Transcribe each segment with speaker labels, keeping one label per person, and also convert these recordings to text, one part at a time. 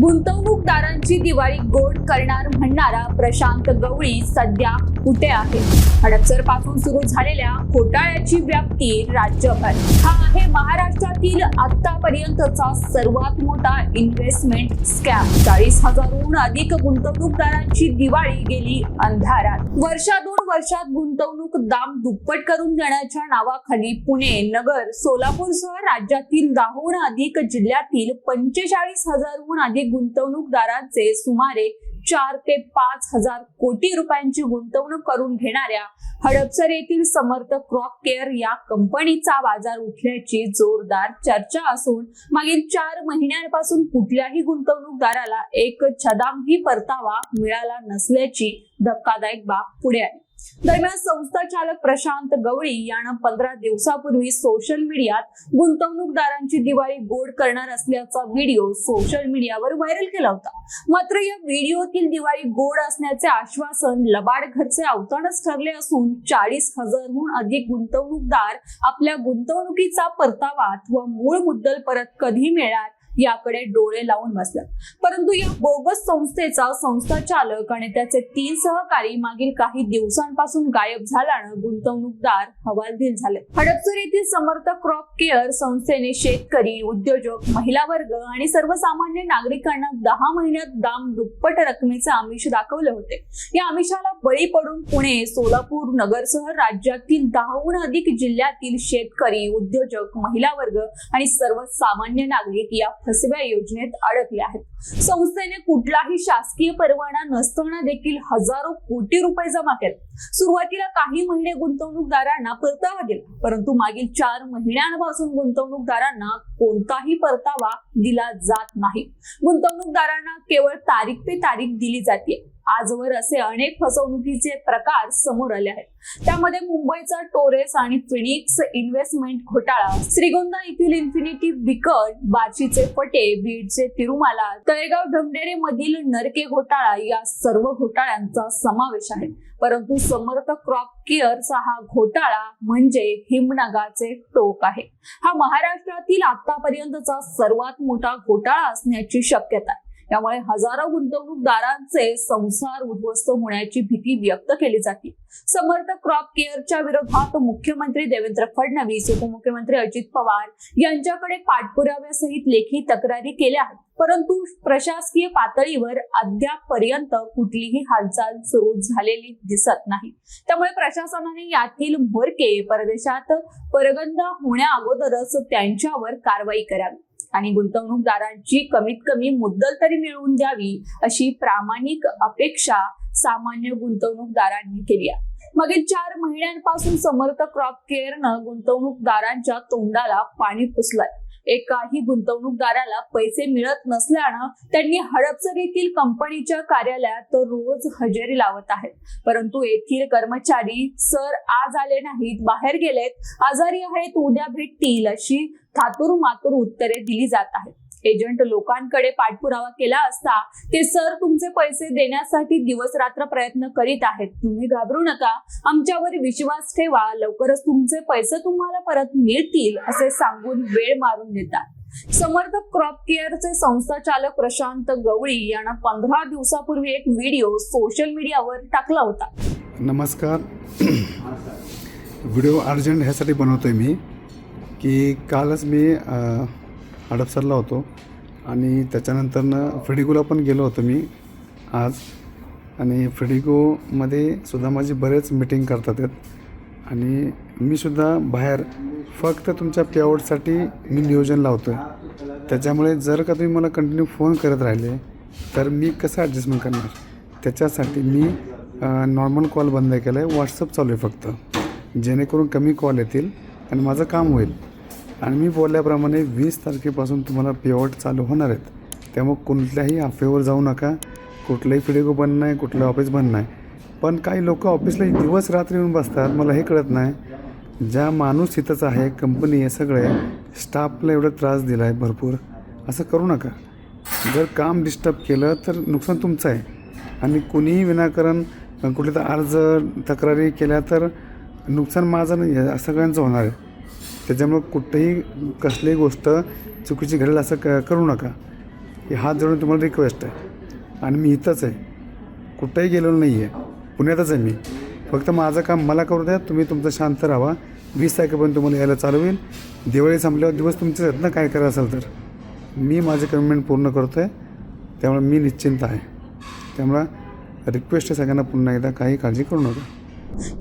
Speaker 1: गुंतवणूकदारांची दिवाळी गोड करणार म्हणणारा प्रशांत गवळी सध्या कुठे आहे? हडपसरपासून सुरू झालेल्या घोटाळ्याची व्याप्ती राज्यभर. हा आहे महाराष्ट्रातील आतापर्यंतचा सर्वात मोठा इन्व्हेस्टमेंट स्कॅम चाळीस हजारहून अधिक गुंतवणूकदारांची दिवाळी गेली अंधारात. वर्षा दोन वर्षात गुंतवणूक दाम दुप्पट करून देण्याच्या नावाखाली पुणे नगर सोलापूरसह राज्यातील दहाहून अधिक जिल्ह्यातील पंचेचाळीस हजारहून अधिक गुंतवणूकदारांचे सुमारे चार ते पाच हजार कोटी रुपयांची गुंतवणूक करून घेणाऱ्या हडपसर येथील समर्थ क्रॉप केअर या कंपनीचा बाजार उठल्याची जोरदार चर्चा असून मागील चार महिन्यांपासून कुठल्याही गुंतवणूकदाराला एक छदामही परतावा मिळाला नसल्याची धक्कादायक बाब पुढे आली. दरम्यान संस्था चालक प्रशांत गवळी यानं पंधरा दिवसापूर्वी सोशल मीडियात गुंतवणूकदारांची दिवाळी गोड करणार असल्याचा व्हिडिओ सोशल मीडियावर व्हायरल केला होता. मात्र या व्हिडिओतील दिवाळी गोड असण्याचे आश्वासन लबाड घरचे अवतारच ठरले असून चाळीस हजारहून अधिक गुंतवणूकदार आपल्या गुंतवणुकीचा परतावा अथवा मूळ मुद्दल परत कधी मिळणार याकडे डोळे लावून बसले. परंतु या बोगस संस्थेचा संस्था चालक आणि त्याचे तीन सहकारी मागील काही दिवसांपासून गायब झाल्यानं गुंतवणूकदार हवालदिल झाले. हडपसर येथील समर्थ क्रॉप केअर संस्थेने शेतकरी उद्योजक महिला वर्ग आणि सर्वसामान्य नागरिकांना दहा महिन्यात दाम दुप्पट रकमेचे आमिष दाखवले होते. या आमिषाला बळी पडून पुणे सोलापूर नगरसह राज्यातील दहाहून अधिक जिल्ह्यातील शेतकरी उद्योजक महिला वर्ग आणि सर्वसामान्य नागरिक या फसव्या योजनेत अडकले आहेत. संस्थेने कुठलाही शासकीय परवाना नसताना देखील हजारो कोटी रुपये जमा केले. सुरुवातीला काही महिने गुंतवणूकदारांना परतावा दिला परंतु मागील चार महिन्यांपासून गुंतवणूकदारांना कोणताही परतावा दिला जात नाही. गुंतवणूकदारांना केवळ तारीख पे तारीख दिली जाते. आजवर असे अनेक फसवणुकीचे प्रकार समोर आले आहेत. त्यामध्ये मुंबईचा टोरेस आणि फिनिक्स इन्व्हेस्टमेंट घोटाळा श्रीगोंदा येथील इन्फिनिटी बिकट बार्शीचे पटे बीडचे तिरुमाला तळेगाव ढमडेरे मधील नरके घोटाळा या सर्व घोटाळ्यांचा समावेश आहे. परंतु समर्थ क्रॉप केअरचा हा घोटाळा म्हणजे हिमनगाचे टोक आहे. हा महाराष्ट्रातील आतापर्यंतचा सर्वात मोठा घोटाळा असण्याची शक्यता आहे. त्यामुळे हजारो गुंतवणूकदारांचे संसार उद्ध्वस्त होण्याची भीती व्यक्त केली जाते. समर्थ क्रॉप केअरच्या विरोधात मुख्यमंत्री देवेंद्र फडणवीस उपमुख्यमंत्री अजित पवार यांच्याकडे पाठपुराव्यासहित लेखी तक्रारी केल्या आहेत. परंतु प्रशासकीय पातळीवर अद्याप पर्यंत कुठलीही हालचाल सुरू झालेली दिसत नाही. त्यामुळे प्रशासनाने यातील म्होरके परदेशात परगंदा होण्या अगोदरच त्यांच्यावर कारवाई करावी. आणि गुंतवणूकदारांची कमीत कमी मुद्दल तरी मिळवून द्यावी अशी प्रामाणिक अपेक्षा सामान्य गुंतवणूकदारांनी केली आहे. मागील चार महिन्यांपासून समर्थ क्रॉप केअरनं गुंतवणूकदारांच्या तोंडाला पाणी पुसलंय. एकाही गुंतवणूकदाराला पैसे मिळत नसल्यानं त्यांनी हडपसर येथील कंपनीच्या कार्यालयात रोज हजेरी लावत आहेत. परंतु येथील कर्मचारी सर आज आले नाहीत बाहेर गेलेत. आजारी आहेत उद्या भेटतील अशी थातूर मातूर उत्तरे दिली जात आहेत. एजंट लोकांकडे पाठपुरावा केला असता ते सर तुमचे पैसे देण्यासाठी दिवस रात्र प्रयत्न करीत आहेत. तुम्ही घाबरू नका. आमच्यावर विश्वास ठेवा. लवकरच तुमचे पैसे तुम्हाला परत मिळतील असे सांगून वेळ मारून देतात. समर्थ क्रॉप केअरचे संस्थाचालक प्रशांत गवळी यांना पंधरा दिवसापूर्वी एक व्हिडिओ सोशल मीडियावर टाकला होता.
Speaker 2: नमस्कार. व्हिडिओ अर्जंट ह्यासाठी बनवतोय मी. की कालच मी हडपसरला होतो आणि त्याच्यानंतरनं फ्रिडिगोला पण गेलो होतो मी आज. आणि फ्रिडिगोमध्ये सुद्धा माझी बरेच मिटिंग करतात आहेत. आणि मी सुद्धा बाहेर फक्त तुमच्या पेआउटसाठी मी नियोजन लावतो आहे त्याच्यामुळे जर का तुम्ही मला कंटिन्यू फोन करत राहिले तर मी कसं ॲडजस्टमेंट करणार? त्याच्यासाठी मी नॉर्मल कॉल बंद केला आहे व्हॉट्सअप चालू आहे फक्त. जेणेकरून कमी कॉल येतील. आणि माझं काम होईल. आणि मी बोलल्याप्रमाणे वीस तारखेपासून तुम्हाला पेआउट चालू होणार आहेत. त्यामुळे कुठल्याही अफेवर जाऊ नका. कुठलंही फिडेगो बंद नाही कुठलं ऑफिस बंद नाही. पण काही लोक ऑफिसला दिवस रात्री येऊन बसतात. मला हे कळत नाही. ज्या माणूस तिथंच आहे कंपनी आहे सगळे स्टाफला एवढा त्रास दिला आहे भरपूर. असं करू नका. जर काम डिस्टर्ब केलं तर नुकसान तुमचं आहे. आणि कुणीही विनाकारण कुठे तर अर्ज तक्रारी केल्या तर नुकसान माझं नाही आहे सगळ्यांचं होणार आहे. त्याच्यामुळं कुठंही कसलीही गोष्ट चुकीची घडेल असं क करू नका. हे हात जोडून तुम्हाला रिक्वेस्ट आहे. आणि मी इथंच आहे. कुठंही गेलेलो नाही आहे. पुण्यातच आहे मी. फक्त माझं काम मला करू द्या. तुम्ही तुमचं शांत राहा. वीस तारखेपर्यंत तुम्हाला यायला चालू होईल. दिवाळी संपल्यावर दिवस तुमचे आहेत ना काय करायचं असेल तर. मी माझे कमिटमेंट पूर्ण करतो आहे त्यामुळे मी निश्चिंत आहे. त्यामुळं रिक्वेस्ट आहे सगळ्यांना पुन्हा एकदा काही काळजी करू नका.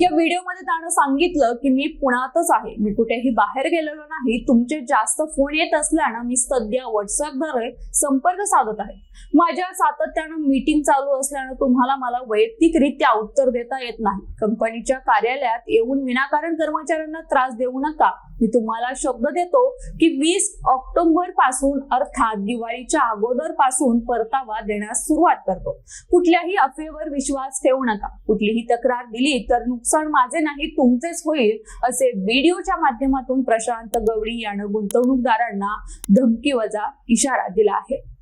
Speaker 1: या व्हिडिओमध्ये त्यानं सांगितलं की मी पुण्यातच आहे. मी कुठेही बाहेर गेलेलो नाही. तुमचे जास्त फोन येत असल्यानं मी सध्या व्हॉट्सअपद्वारे संपर्क साधत आहे. माझ्या सातत्यानं मीटिंग चालू असल्यानं तुम्हाला मला वैयक्तिकरित्या उत्तर देता येत नाही. कंपनीच्या कार्यालयात येऊन विनाकारण कर्मचाऱ्यांना त्रास देऊ नका. मी तुम्हाला शब्द देतो की वीस ऑक्टोबरपासून अर्थात दिवाळीच्या अगोदरपासून परतावा देण्यास सुरुवात करतो. कुठल्याही अफेवर विश्वास ठेवू नका. कुठलीही तक्रार दिली तर नुकसान माझे नाही तुमचेच होईल असे व्हिडिओच्या माध्यमातून प्रशांत गवळी यानं गुंतवणूकदारांना धमकी वजा इशारा दिला आहे.